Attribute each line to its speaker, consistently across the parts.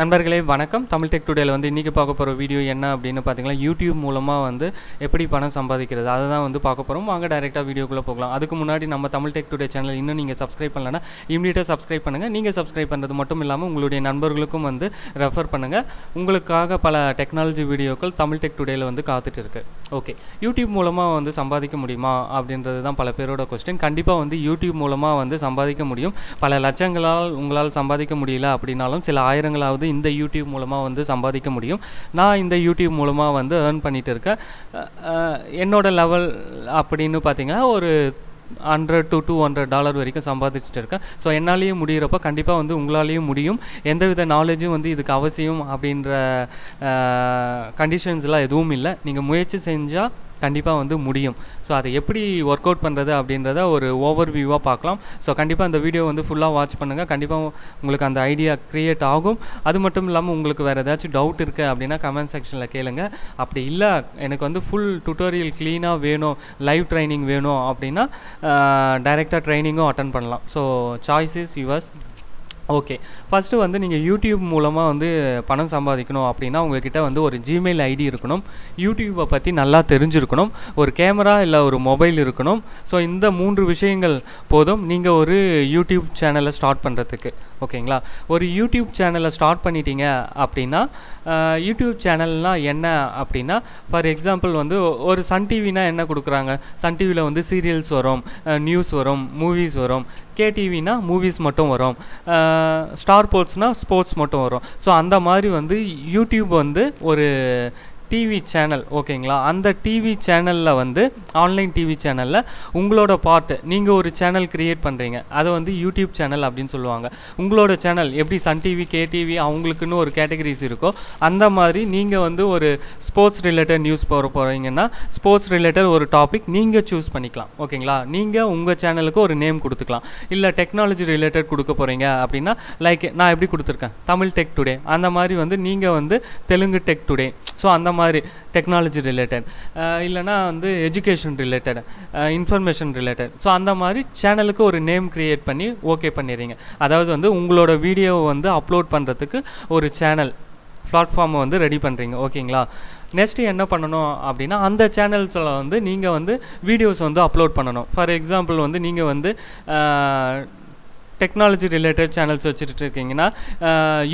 Speaker 1: நண்பர்களே வணக்கம். தமிழ் டெக் டுடேல வந்து இன்றைக்கி பார்க்க போகிற வீடியோ என்ன அப்படின்னு பார்த்தீங்கன்னா யூடியூப் மூலமாக வந்து எப்படி பணம் சம்பாதிக்கிறது? அதை தான் வந்து பார்க்க போகிறோம் வாங்க டைரெக்டாக வீடியோக்குள்ளே போகலாம். அதுக்கு முன்னாடி நம்ம தமிழ் டெக் டுடே சேனல் இன்னும் நீங்கள் சப்ஸ்கிரைப் பண்ணலன்னா இமீடியட்டாக சப்ஸ்கிரைப் பண்ணுங்கள் நீங்கள் சப்ஸ்கிரைப் பண்ணுறது மட்டும் இல்லாமல் உங்களுடைய நண்பர்களுக்கும் வந்து ரெஃபர் பண்ணுங்கள் உங்களுக்காக பல டெக்னாலஜி வீடியோக்கள் தமிழ் டெக் டுடேல வந்து காத்துட்டு இருக்குது ஓகே யூடியூப் மூலமாக வந்து சம்பாதிக்க முடியுமா? அப்படின்றது தான் பல பேரோட கொஸ்டின் கண்டிப்பாக வந்து யூடியூப் மூலமாக வந்து சம்பாதிக்க முடியும். பல லட்சங்களால் உங்களால் சம்பாதிக்க முடியல அப்படின்னாலும் சில ஆயிரங்களாவது இந்த யூடியூப் மூலமாக வந்து சம்பாதிக்க முடியும். நான் இந்த யூடியூப் மூலமாக வந்து ஏர்ன் பண்ணிட்டு இருக்கேன். என்னோட லெவல் அப்படின்னு பார்த்தீங்கன்னா ஒரு hundred to two hundred dollar வரைக்கும் சம்பாதிச்சுட்டு இருக்கேன். ஸோ என்னாலேயும் முடிகிறப்ப கண்டிப்பாக வந்து உங்களாலேயும் முடியும். எந்தவித நாலேஜும் வந்து இதுக்கு அவசியம் அப்படின்ற கண்டிஷன்ஸ்லாம் எதுவும் இல்லை. நீங்கள் முயற்சி செஞ்சால் கண்டிப்பாக வந்து முடியும். ஸோ அதை எப்படி ஒர்க் அவுட் பண்ணுறது அப்படின்றத ஒரு ஓவர் வியூவாக பார்க்கலாம். ஸோ கண்டிப்பாக அந்த வீடியோ வந்து ஃபுல்லாக வாட்ச் பண்ணுங்கள் கண்டிப்பாக உங்களுக்கு அந்த ஐடியா க்ரியேட் ஆகும். அது மட்டும் இல்லாமல் உங்களுக்கு வேறு ஏதாச்சும் டவுட் இருக்குது அப்படின்னா கமெண்ட் செக்ஷனில் கேளுங்க. அப்படி இல்லை எனக்கு வந்து ஃபுல் டுட்டோரியல் க்ளீனாக வேணும் லைவ் ட்ரைனிங் வேணும் அப்படின்னா டைரெக்டாக ட்ரைனிங்கும் அட்டன் பண்ணலாம். So choice is yours okay first வந்து நீங்கள் யூடியூப் மூலமாக வந்து பணம் சம்பாதிக்கணும் அப்படின்னா உங்ககிட்ட வந்து ஒரு ஜிமெயில் ஐடி இருக்கணும். யூடியூப்பை பற்றி நல்லா தெரிஞ்சிருக்கணும். ஒரு கேமரா இல்லை ஒரு மொபைல் இருக்கணும். ஸோ இந்த மூன்று விஷயங்கள் போதும். நீங்கள் ஒரு யூடியூப் சேனலை ஸ்டார்ட் பண்ணுறதுக்கு ஓகேங்களா ஒரு யூடியூப் சேனலை ஸ்டார்ட் பண்ணிட்டீங்க அப்படின்னா யூடியூப் சேனல்னால் என்ன அப்படின்னா ஃபார் எக்ஸாம்பிள் வந்து ஒரு சன் டிவினா என்ன கொடுக்குறாங்க? சன் டிவியில் வந்து சீரியல்ஸ் வரும் நியூஸ் வரும் மூவிஸ் வரும். கேடிவினா மூவிஸ் மட்டும் வரும். ஸ்டார் ஸ்போர்ட்ஸ்னால் ஸ்போர்ட்ஸ் மட்டும் வரும். ஸோ அந்த மாதிரி வந்து யூடியூப் வந்து ஒரு டிவி சேனல் ஓகேங்களா? அந்த டிவி சேனலில் வந்து ஆன்லைன் டிவி சேனலில் உங்களோட பாட்டு நீங்கள் ஒரு சேனல் கிரியேட் பண்ணுறீங்க அதை வந்து யூடியூப் சேனல் அப்படின்னு சொல்லுவாங்க. உங்களோட சேனல் எப்படி சன் டிவி கேடிவி அவங்களுக்குன்னு ஒரு கேட்டகரிஸ் இருக்கோ அந்த மாதிரி நீங்கள் வந்து ஒரு ஸ்போர்ட்ஸ் ரிலேட்டட் நியூஸ் போகிற போகிறீங்கன்னா ஸ்போர்ட்ஸ் ரிலேட்டட் ஒரு டாபிக் நீங்கள் சூஸ் பண்ணிக்கலாம். ஓகேங்களா? நீங்கள் உங்கள் சேனலுக்கு ஒரு நேம் கொடுத்துக்கலாம். இல்லை டெக்னாலஜி ரிலேட்டட் கொடுக்க போகிறீங்க அப்படின்னா லைக் நான் எப்படி கொடுத்துருக்கேன்? தமிழ் டெக் டுடே அந்த மாதிரி வந்து நீங்கள் வந்து தெலுங்கு டெக் டுடே ஸோ அந்த மாதிரி டெக்னாலஜி ரிலேட்டட் இல்லைனா வந்து education related information related so அந்த மாதிரி சேனலுக்கு ஒரு நேம் க்ரியேட் பண்ணி ஓகே பண்ணிடுறீங்க. அதாவது வந்து உங்களோட வீடியோவை வந்து அப்லோட் பண்ணுறதுக்கு ஒரு சேனல் பிளாட்ஃபார்மை வந்து ரெடி பண்ணுறீங்க ஓகேங்களா நெக்ஸ்ட்டு என்ன பண்ணணும் அப்படின்னா அந்த சேனல்ஸில் வந்து நீங்கள் வந்து வீடியோஸ் வந்து அப்லோட் பண்ணணும். ஃபார் எக்ஸாம்பிள் வந்து நீங்கள் வந்து uh, டெக்னாலஜி ரிலேட்டட் சேனல்ஸ் வச்சுட்டு இருக்கீங்கன்னா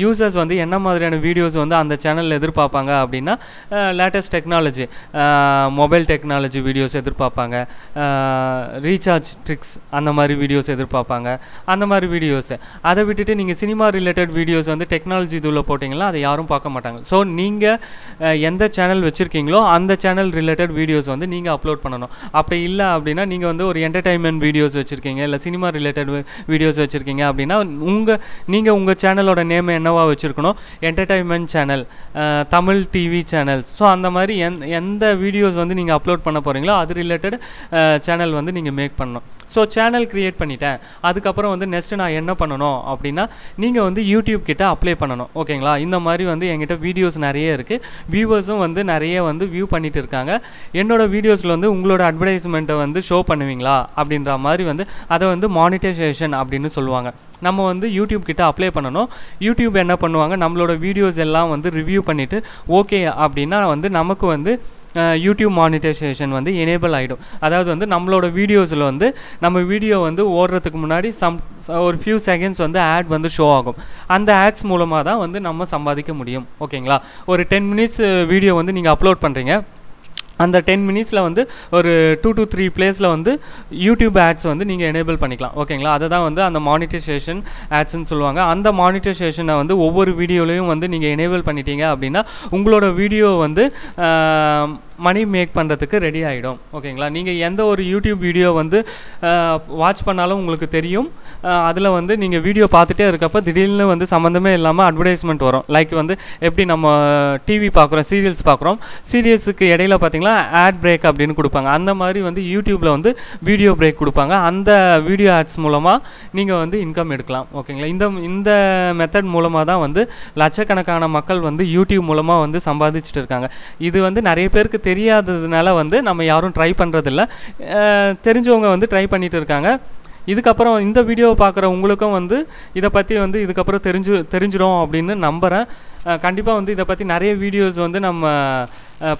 Speaker 1: யூசர்ஸ் வந்து என்ன மாதிரியான வீடியோஸ் வந்து அந்த சேனலில் எதிர்பார்ப்பாங்க அப்படின்னா latest technology mobile technology videos எதிர்பார்ப்பாங்க. ரீசார்ஜ் ட்ரிக்ஸ் அந்த மாதிரி வீடியோஸ் எதிர்பார்ப்பாங்க. அந்த மாதிரி வீடியோஸ் அதை விட்டுட்டு நீங்கள் சினிமா ரிலேட்டட் வீடியோஸ் வந்து டெக்னாலஜி இதுவில் போட்டிங்கன்னா அதை யாரும் பார்க்க மாட்டாங்க. ஸோ நீங்கள் எந்த சேனல் வச்சுருக்கீங்களோ அந்த சேனல் ரிலேட்டட் வீடியோஸ் வந்து நீங்கள் அப்லோட் பண்ணணும். அப்படி இல்லை அப்படின்னா நீங்கள் வந்து ஒரு என்டர்டைன்மெண்ட் வீடியோஸ் வச்சுருக்கீங்க இல்லை சினிமா ரிலேட்டட் வீடியோஸ் வச்சுருக்கீங்க அப்படின்னா உங்கள் நீங்கள் உங்கள் சேனலோட நேம் என்னவா வச்சுருக்கணும்? Entertainment channel Tamil TV channel so அந்த மாதிரி எந் எந்த வீடியோஸ் வந்து நீங்கள் அப்லோட் பண்ண போகிறீங்களோ அது ரிலேட்டட் சேனல் வந்து நீங்கள் மேக் பண்ணணும். ஸோ சேனல் க்ரியேட் பண்ணிட்டேன். அதுக்கப்புறம் வந்து நெக்ஸ்ட் நான் என்ன பண்ணணும் அப்படின்னா நீங்கள் வந்து யூடியூப் கிட்ட அப்ளை பண்ணணும். ஓகேங்களா இந்த மாதிரி வந்து என்கிட்ட வீடியோஸ் நிறைய இருக்குது வியூவர்ஸும் வந்து நிறைய வந்து வியூ பண்ணிட்டு இருக்காங்க. என்னோட வீடியோஸில் வந்து உங்களோட அட்வர்டைஸ்மெண்ட்டை வந்து ஷோ பண்ணுவீங்களா? அப்படின்ற மாதிரி வந்து அதை வந்து மானிட்டைசேஷன் அப்படின்னு சொல்லுவாங்க. நம்ம வந்து யூடியூப் கிட்ட அப்ளை பண்ணணும். யூடியூப் என்ன பண்ணுவாங்க? நம்மளோட வீடியோஸ் எல்லாம் வந்து ரிவ்யூ பண்ணிவிட்டு ஓகே அப்படின்னா வந்து நமக்கு வந்து யூடியூப் மானிட்டைசேஷன் வந்து எனேபிள் ஆகிடும் அதாவது வந்து நம்மளோட வீடியோஸில் வந்து நம்ம வீடியோ வந்து ஓடுறதுக்கு முன்னாடி சம் ஒரு ஃபியூ செகண்ட்ஸ் வந்து ஆட் வந்து ஷோ ஆகும். அந்த ஆட்ஸ் மூலமாக தான் வந்து நம்ம சம்பாதிக்க முடியும். ஓகேங்களா ஒரு டென் மினிட்ஸ் வீடியோ வந்து நீங்கள் அப்லோட் பண்ணுறீங்க அந்த டென் மினிட்ஸில் வந்து ஒரு டூ டு த்ரீ பிளேஸில் வந்து யூடியூப் ஆட்ஸ் வந்து நீங்கள் எனேபிள் பண்ணிக்கலாம். ஓகேங்களா அதை தான் வந்து அந்த மானிட்டைசேஷன் ஆட்ஸ்ன்னு சொல்லுவாங்க. அந்த மானிட்டைசேஷனை வந்து ஒவ்வொரு வீடியோலையும் வந்து நீங்கள் எனேபிள் பண்ணிட்டீங்க அப்படின்னா உங்களோட வீடியோ வந்து மணி மேக் பண்ணுறதுக்கு ரெடி ஆகிடும் ஓகேங்களா நீங்கள் எந்த ஒரு யூடியூப் வீடியோ வந்து வாட்ச் பண்ணாலும் உங்களுக்கு தெரியும். அதில் வந்து நீங்கள் வீடியோ பார்த்துட்டே இருக்கப்போ திடீர்னு வந்து சம்மந்தமே இல்லாமல் அட்வர்டைஸ்மெண்ட் வரும். லைக் வந்து எப்படி நம்ம டிவி பார்க்குறோம் சீரியல்ஸ் பார்க்குறோம். சீரியல்ஸுக்கு இடையில பார்த்தீங்கன்னா ஆட் பிரேக் அப்படின்னு கொடுப்பாங்க. அந்த மாதிரி வந்து யூடியூப்பில் வந்து வீடியோ பிரேக் கொடுப்பாங்க. அந்த வீடியோ ஆட்ஸ் மூலமாக நீங்கள் வந்து இன்கம் எடுக்கலாம். ஓகேங்களா இந்த இந்த மெத்தட் மூலமாக தான் வந்து லட்சக்கணக்கான மக்கள் வந்து யூடியூப் மூலமாக வந்து சம்பாதிச்சுட்டு இருக்காங்க. இது வந்து நிறைய பேருக்கு தெரியாததுனால வந்து நம்ம யாரும் ட்ரை பண்ணுறதில்ல தெரிஞ்சவங்க வந்து ட்ரை பண்ணிட்டு இருக்காங்க. இதுக்கப்புறம் இந்த வீடியோவை பார்க்குற உங்களுக்கும் வந்து இதை பற்றி வந்து இதுக்கப்புறம் தெரிஞ்சு தெரிஞ்சிடும் அப்படின்னு நம்புகிறேன் கண்டிப்பாக வந்து இதை பற்றி நிறைய வீடியோஸ் வந்து நம்ம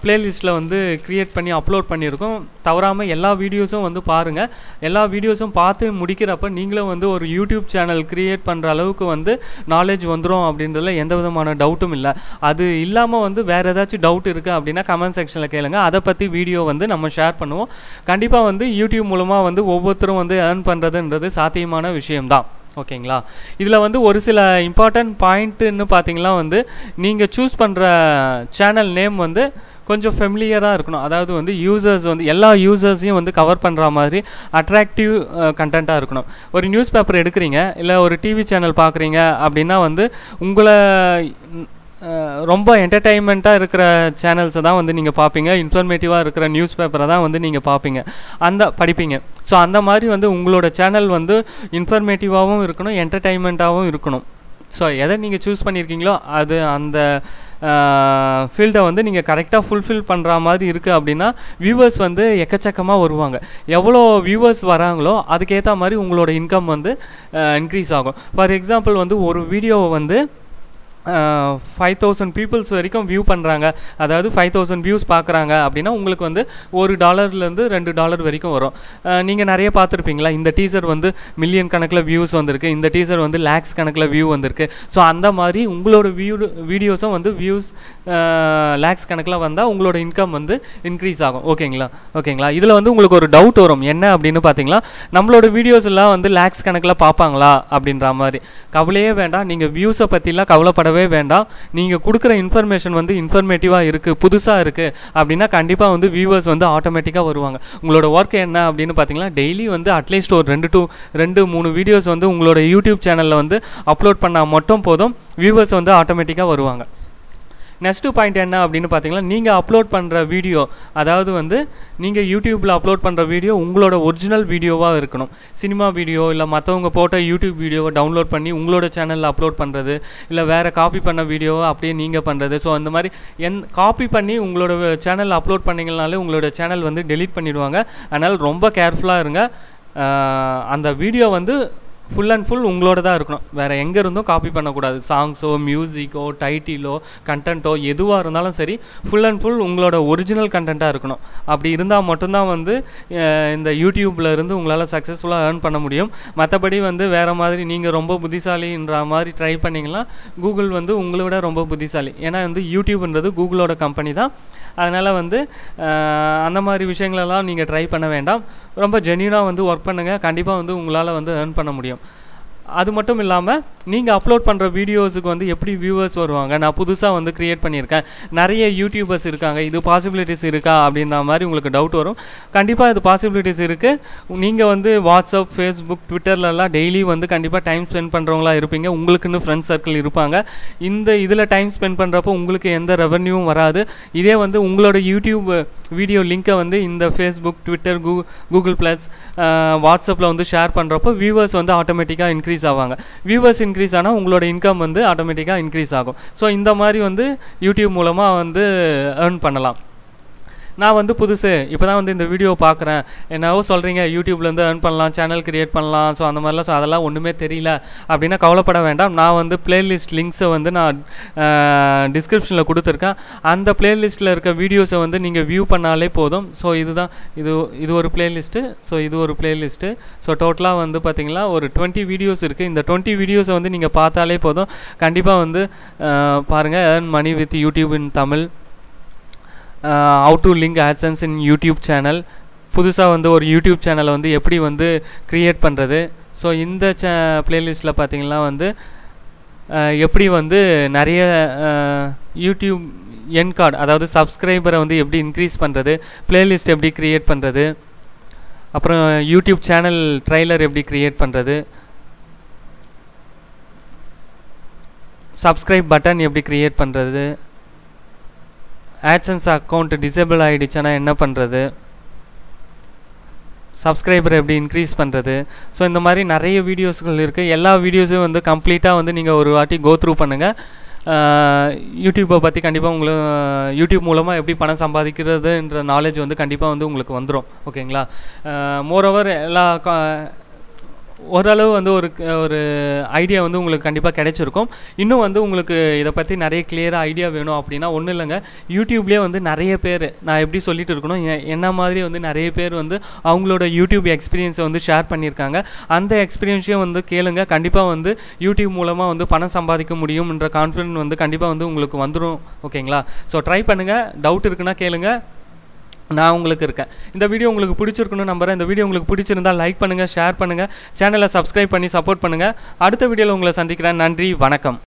Speaker 1: ப்ளேலிஸ்ட்டில் வந்து க்ரியேட் பண்ணி அப்லோட் பண்ணியிருக்கோம். தவறாமல் எல்லா வீடியோஸும் வந்து பாருங்கள் எல்லா வீடியோஸும் பார்த்து முடிக்கிறப்ப நீங்களும் வந்து ஒரு யூடியூப் சேனல் க்ரியேட் பண்ணுற அளவுக்கு வந்து நாலேஜ் வந்துடும் அப்படின்றதுல எந்த விதமான டவுட்டும் இல்லை. அது இல்லாமல் வந்து வேறு ஏதாச்சும் டவுட் இருக்குது அப்படின்னா கமெண்ட் செக்ஷனில் கேளுங்க. அதை பற்றி வீடியோ வந்து நம்ம ஷேர் பண்ணுவோம். கண்டிப்பாக வந்து யூடியூப் மூலமாக வந்து ஒவ்வொருத்தரும் வந்து ஏர்ன் பண்ணுறதுன்றது சாத்தியமான விஷயம்தான். ஓகேங்களா? இதில் வந்து ஒரு சில இம்பார்ட்டன்ட் பாயிண்ட்டுன்னு பார்த்தீங்கன்னா வந்து நீங்கள் சூஸ் பண்ணுற சேனல் நேம் வந்து கொஞ்சம் ஃபெமிலியராக இருக்கணும். அதாவது வந்து யூசர்ஸ் வந்து எல்லா யூசர்ஸையும் வந்து கவர் பண்ணுற மாதிரி அட்ராக்டிவ் கண்டென்ட்டாக இருக்கணும். ஒரு நியூஸ் பேப்பர் எடுக்கிறீங்க இல்லை ஒரு டிவி சேனல் பார்க்குறீங்க அப்படின்னா வந்து உங்களை ரொம்ப என்டர்டைன்மெண்ட்டாக இருக்கிற சேனல்ஸை தான் வந்து நீங்கள் பார்ப்பீங்க இன்ஃபர்மேட்டிவாக இருக்கிற நியூஸ் பேப்பரை தான் வந்து நீங்கள் பார்ப்பீங்க அந்த படிப்பீங்க. ஸோ அந்த மாதிரி வந்து உங்களோட சேனல் வந்து இன்ஃபர்மேட்டிவாகவும் இருக்கணும் என்டர்டைன்மெண்ட்டாகவும் இருக்கணும். ஸோ எதை நீங்கள் சூஸ் பண்ணியிருக்கீங்களோ அது அந்த ஃபீல்டை வந்து நீங்கள் கரெக்டாக ஃபுல்ஃபில் பண்ணுற மாதிரி இருக்குது அப்படின்னா வியூவர்ஸ் வந்து எக்கச்சக்கமாக வருவாங்க. எவ்வளோ வியூவர்ஸ் வராங்களோ அதுக்கேற்ற மாதிரி உங்களோட இன்கம் வந்து இன்க்ரீஸ் ஆகும். ஃபார் எக்ஸாம்பிள் வந்து ஒரு வீடியோவை வந்து ஃபைவ் தௌசண்ட் பீப்புள்ஸ் வரைக்கும் வியூ பண்ணுறாங்க அதாவது ஃபைவ் தௌசண்ட் வியூஸ் பார்க்குறாங்க அப்படின்னா உங்களுக்கு வந்து ஒரு டாலர்லேருந்து ரெண்டு டாலர் வரைக்கும் வரும். நீங்கள் நிறைய பார்த்துருப்பீங்களா? இந்த டீசர் வந்து மில்லியன் கணக்கில் வியூஸ் வந்திருக்கு. இந்த டீசர் வந்து லேக்ஸ் கணக்கில் வியூ வந்திருக்கு. ஸோ அந்த மாதிரி உங்களோட வியூ வீடியோஸும் வந்து வியூஸ் லேக்ஸ் கணக்கில் வந்தால் உங்களோட இன்கம் வந்து இன்க்ரீஸ் ஆகும். ஓகேங்களா? ஓகேங்களா? இதில் வந்து உங்களுக்கு ஒரு டவுட் வரும். என்ன அப்படின்னு பார்த்தீங்களா நம்மளோட வீடியோஸ் எல்லாம் வந்து லேக்ஸ் கணக்கில் பார்ப்பாங்களா அப்படின்ற மாதிரி. கவலையே வேண்டாம். நீங்கள் வியூஸை பற்றிலாம் கவலைப்படவே வேண்டாம். நீங்கள் கொடுக்குற இன்ஃபர்மேஷன் வந்து இன்ஃபர்மேட்டிவாக இருக்குது புதுசாக இருக்குது அப்படின்னா கண்டிப்பாக வந்து வியூவர்ஸ் வந்து ஆட்டோமேட்டிக்காக வருவாங்க. உங்களோட ஒர்க் என்ன அப்படின்னு பார்த்தீங்கன்னா டெய்லி வந்து அட்லீஸ்ட் ஒரு ரெண்டு டூ ரெண்டு மூணு வீடியோஸ் வந்து உங்களோட யூடியூப் சேனலில் வந்து அப்லோட் பண்ணால் மட்டும் போதும். வியூவர்ஸ் வந்து ஆட்டோமேட்டிக்காக வருவாங்க. நெக்ஸ்ட்டு பாயிண்ட் என்ன அப்படின்னு பார்த்தீங்கன்னா நீங்கள் அப்லோட் பண்ணுற வீடியோ அதாவது வந்து நீங்கள் யூடியூப்பில் அப்லோட் பண்ணுற வீடியோ உங்களோட ஒரிஜினல் வீடியோவாக இருக்கணும். சினிமா வீடியோ இல்லை மற்றவங்க போட்ட யூடியூப் வீடியோவை டவுன்லோட் பண்ணி உங்களோட சேனலில் அப்லோட் பண்ணுறது இல்லை வேறு காப்பி பண்ண வீடியோவை அப்படியே நீங்கள் பண்ணுறது ஸோ அந்த மாதிரி என் காப்பி பண்ணி உங்களோட சேனல் அப்லோட் பண்ணிங்கனாலே உங்களோட சேனல் வந்து டெலீட் பண்ணிடுவாங்க. அதனால் ரொம்ப கேர்ஃபுல்லாக இருங்க. அந்த வீடியோ வந்து ஃபுல் அண்ட் ஃபுல் உங்களோட தான் இருக்கணும். வேறு எங்கே இருந்தும் காப்பி பண்ணக்கூடாது. சாங்ஸோ மியூசிக்கோ டைட்டிலோ கண்டென்ட்டோ எதுவாக இருந்தாலும் சரி ஃபுல் அண்ட் ஃபுல் உங்களோட ஒரிஜினல் கண்டென்ட்டாக இருக்கணும். அப்படி இருந்தால் மட்டும்தான் வந்து இந்த யூடியூப்பில் இருந்து உங்களால் சக்ஸஸ்ஃபுல்லாக ஏர்ன் பண்ண முடியும். மற்றபடி வந்து வேறு மாதிரி நீங்கள் ரொம்ப புத்திசாலின்ற மாதிரி ட்ரை பண்ணிங்கன்னா கூகுள் வந்து உங்களை விட ரொம்ப புத்திசாலி. ஏன்னா வந்து யூடியூப்ன்றது கூகுளோட கம்பெனி தான். அதனால் வந்து அந்த மாதிரி விஷயங்களெல்லாம் நீங்கள் ட்ரை பண்ண வேண்டாம். ரொம்ப ஜென்யூனாக வந்து ஒர்க் பண்ணுங்கள் கண்டிப்பாக வந்து உங்களால் வந்து ஏர்ன் பண்ண முடியும். அது மட்டும் இல்லாமல் நீங்கள் அப்லோட் பண்ணுற வீடியோஸுக்கு வந்து எப்படி வியூவர்ஸ் வருவாங்க? நான் புதுசாக வந்து க்ரியேட் பண்ணியிருக்கேன். நிறைய யூடியூபர்ஸ் இருக்காங்க. இது பாசிபிலிட்டிஸ் இருக்கா? அப்படின்ற மாதிரி உங்களுக்கு டவுட் வரும். கண்டிப்பாக இது பாசிபிலிட்டிஸ் இருக்குது நீங்கள் வந்து வாட்ஸ்அப் ஃபேஸ்புக் ட்விட்டர்லலாம் டெய்லி வந்து கண்டிப்பாக டைம் ஸ்பெண்ட் பண்ணுறவங்களா இருப்பீங்க. உங்களுக்குன்னு ஃப்ரெண்ட்ஸ் சர்க்கிள் இருப்பாங்க. இந்த இதில் டைம் ஸ்பெண்ட் பண்ணுறப்போ உங்களுக்கு எந்த ரெவன்யூவும் வராது. இதே வந்து உங்களோட யூடியூப் வீடியோ லிங்க்கை வந்து இந்த ஃபேஸ்புக் ட்விட்டர் கூ கூகுள் ப்ளஸ் வாட்ஸ்அப்பில் வந்து ஷேர் பண்ணுறப்போ வியூவர்ஸ் வந்து ஆட்டோமேட்டிக்காக இன்க்ரீஸ் ஆவாங்க. வியூவர்ஸ் இன்க்ரீஸ் இன்க்ரீஸ் ஆனால் உங்களோட இன்கம் வந்து ஆட்டோமேட்டிக்காக இன்க்ரீஸ் ஆகும். ஸோ இந்த மாதிரி வந்து யூடியூப் மூலமாக வந்து ஏர்ன் பண்ணலாம். நான் வந்து புதுசு. இப்போ தான் வந்து இந்த வீடியோ பார்க்குறேன் என்னவோ சொல்கிறீங்க யூடியூப்லேருந்து ஏர்ன் பண்ணலாம் சேனல் கிரியேட் பண்ணலாம். ஸோ அந்த மாதிரிலாம் ஸோ அதெல்லாம் ஒன்றுமே தெரியல. அப்படின்னா கவலைப்பட வேண்டாம். நான் வந்து பிளேலிஸ்ட் லிங்க்ஸை வந்து நான் டிஸ்கிரிப்ஷனில் கொடுத்துருக்கேன். அந்த பிளேலிஸ்ட்டில் இருக்க வீடியோஸை வந்து நீங்கள் வியூ பண்ணாலே போதும். ஸோ இதுதான் இது இது ஒரு பிளேலிஸ்ட்டு ஸோ இது ஒரு பிளேலிஸ்ட்டு ஸோ டோட்டலாக வந்து பார்த்திங்கன்னா ஒரு டுவெண்ட்டி வீடியோஸ் இருக்குது இந்த டுவெண்ட்டி வீடியோஸை வந்து நீங்கள் பார்த்தாலே போதும். கண்டிப்பாக வந்து பாருங்கள் earn money with YouTube in Tamil how to link AdSense in YouTube channel புதுசாக வந்து ஒரு யூடியூப் சேனலை வந்து எப்படி வந்து க்ரியேட் பண்ணுறது ஸோ இந்த சே ப்ளேலிஸ்ட்டில் பார்த்தீங்கன்னா வந்து எப்படி வந்து நிறைய யூடியூப் என் கார்டு அதாவது சப்ஸ்கிரைபரை வந்து எப்படி இன்க்ரீஸ் பண்ணுறது பிளேலிஸ்ட் எப்படி க்ரியேட் பண்ணுறது அப்புறம் யூடியூப் சேனல் ட்ரைலர் எப்படி க்ரியேட் பண்ணுறது சப்ஸ்கிரைப் பட்டன் எப்படி க்ரியேட் பண்ணுறது ஆட்சன்ஸ் அக்கௌண்ட் டிசேபிள் ஆகிடுச்சுன்னா என்ன பண்ணுறது சப்ஸ்கிரைபர் எப்படி இன்க்ரீஸ் பண்ணுறது ஸோ இந்த மாதிரி நிறைய வீடியோஸ்கள் இருக்குது எல்லா வீடியோஸும் வந்து கம்ப்ளீட்டாக வந்து நீங்கள் ஒரு வாட்டி கோ த்ரூ பண்ணுங்கள் யூடியூப்பை பற்றி கண்டிப்பாக உங்களுக்கு யூடியூப் மூலமாக எப்படி பணம் சம்பாதிக்கிறதுன்ற நாலேஜ் வந்து கண்டிப்பாக வந்து உங்களுக்கு வந்துடும் ஓகேங்களா மோரோவர் எல்லா ஓரளவு வந்து ஒரு ஒரு ஐடியா வந்து உங்களுக்கு கண்டிப்பாக கிடைச்சிருக்கும். இன்னும் வந்து உங்களுக்கு இதை பற்றி நிறைய கிளியராக ஐடியா வேணும் அப்படின்னா ஒன்றும் இல்லைங்க. யூடியூப்லேயே வந்து நிறைய பேர் நான் எப்படி சொல்லிட்டு இருக்கணும் என்ன மாதிரி வந்து நிறைய பேர் வந்து அவங்களோட யூடியூப் எக்ஸ்பீரியன்ஸை வந்து ஷேர் பண்ணியிருக்காங்க. அந்த எக்ஸ்பீரியன்ஸையும் வந்து கேளுங்க. கண்டிப்பாக வந்து யூடியூப் மூலமாக வந்து பணம் சம்பாதிக்க முடியும்ன்ற கான்ஃபிடன்ட் வந்து கண்டிப்பாக வந்து உங்களுக்கு வந்துடும் ஓகேங்களா ஸோ ட்ரை பண்ணுங்கள் டவுட் இருக்குன்னா கேளுங்கள் நான் உங்களுக்கு இருக்கேன். இந்த வீடியோ உங்களுக்கு பிடிச்சிருக்குன்னு நம்புகிறேன் இந்த வீடியோ உங்களுக்கு பிடிச்சிருந்தா லைக் பண்ணுங்கள் ஷேர் பண்ணுங்கள் சேனலை சப்ஸ்கிரைப் பண்ணி சப்போர்ட் பண்ணுங்கள் அடுத்த வீடியோவில் உங்களை சந்திக்கிறேன். நன்றி வணக்கம்.